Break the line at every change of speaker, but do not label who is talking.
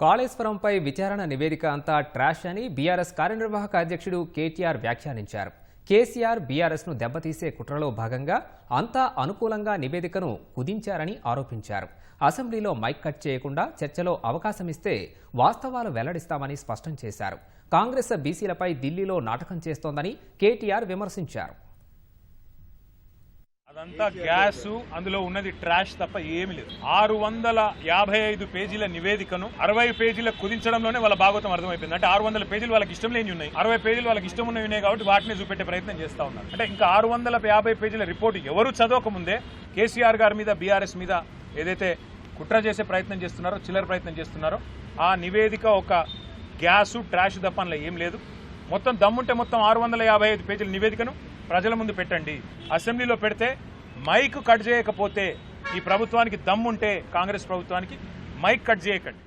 కాళేశ్వరంపై విచారణ నివేదిక అంతా ట్రాష్ అని బీఆర్ఎస్ కార్యనిర్వాహక అధ్యక్షుడు కేటీఆర్ వ్యాఖ్యానించారు. కేసీఆర్ బీఆర్ఎస్ను దెబ్బతీసే కుట్రలో భాగంగా అంతా అనుకూలంగా నివేదికను కుదించారని ఆరోపించారు. అసెంబ్లీలో మైక్ కట్ చేయకుండా చర్చలో అవకాశమిస్తే వాస్తవాలు వెల్లడిస్తామని స్పష్టం చేశారు. కాంగ్రెస్ బీసీలపై ఢిల్లీలో నాటకం చేస్తోందని కేటీఆర్ విమర్శించారు.
అదంతా గ్యాస్ అందులో ఉన్నది ట్రాష్ తప్ప ఏమి లేదు. ఆరు వందల యాభై ఐదు పేజీల నివేదికను అరవై పేజీల కుదించడంలోనే వాళ్ళ భాగవతం అర్థమైపోయింది. అంటే ఆరు వందల పేజీలు వాళ్ళకి ఇష్టం లేని ఉన్నాయి. అరవై పేజీలు వాళ్ళకి ఇష్టం ఉన్నవి ఉన్నాయి కాబట్టి వాటిని చూపెట్టే ప్రయత్నం చేస్తా ఉన్నారు. అంటే ఇంకా ఆరు వందల యాభై పేజీల రిపోర్ట్ ఎవరు చదవక ముందే కేసీఆర్ గారి మీద బీఆర్ఎస్ మీద ఏదైతే కుట్ర చేసే ప్రయత్నం చేస్తున్నారో చిల్లర ప్రయత్నం చేస్తున్నారో ఆ నివేదిక ఒక గ్యాసు ట్రాష్ తప్ప ఏం లేదు. మొత్తం దమ్ముంటే మొత్తం ఆరు వందల యాభై ఐదు పేజీల నివేదికను ప్రజల ముందు పెట్టండి. అసెంబ్లీలో పెడితే మైక్ కట్ చేయకపోతే ఈ ప్రభుత్వానికి దమ్ముంటే కాంగ్రెస్ ప్రభుత్వానికి మైక్ కట్ చేయకండి.